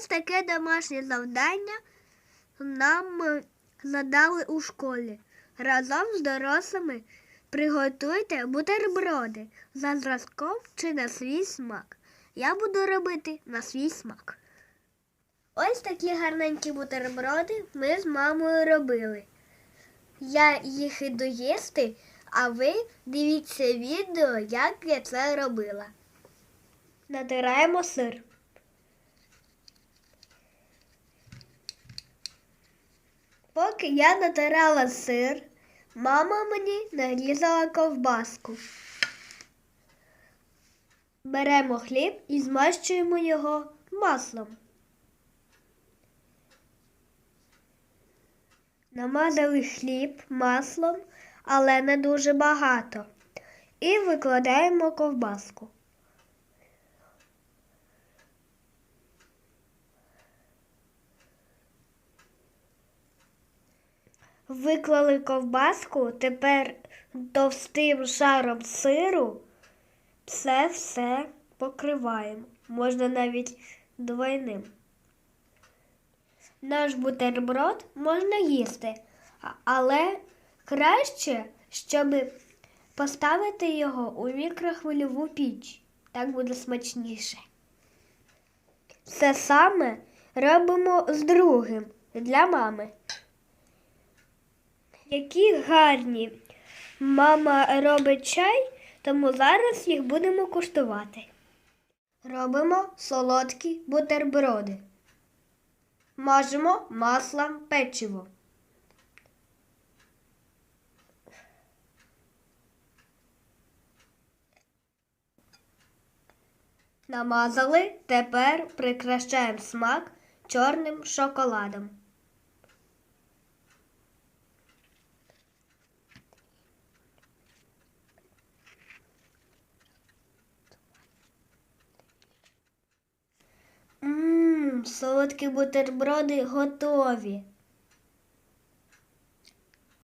Ось таке домашнє завдання нам е, задали у школі. Разом з дорослими приготуйте бутерброди за зразком чи на свій смак. Я буду робити на свій смак. Ось такі гарненькі бутерброди ми з мамою робили. Я їх іду їсти, а ви дивіться відео, як я це робила. Натираємо сир. Поки я натирала сир, мама мені нарізала ковбаску. Беремо хліб і змащуємо його маслом. Намазали хліб маслом, але не дуже багато. І викладаємо ковбаску. Виклали ковбаску, тепер товстим шаром сиру це все покриваємо. Можна навіть двойним. Наш бутерброд можна їсти, але краще, щоб поставити його у мікрохвильову піч. Так буде смачніше. Це саме робимо з другим для мами. Які гарні. Мама робить чай, тому зараз їх будемо куштувати. Робимо солодкі бутерброди. Мажемо маслом печиво. Намазали, тепер прикрашаємо смак чорним шоколадом. Солодкі бутерброди готові.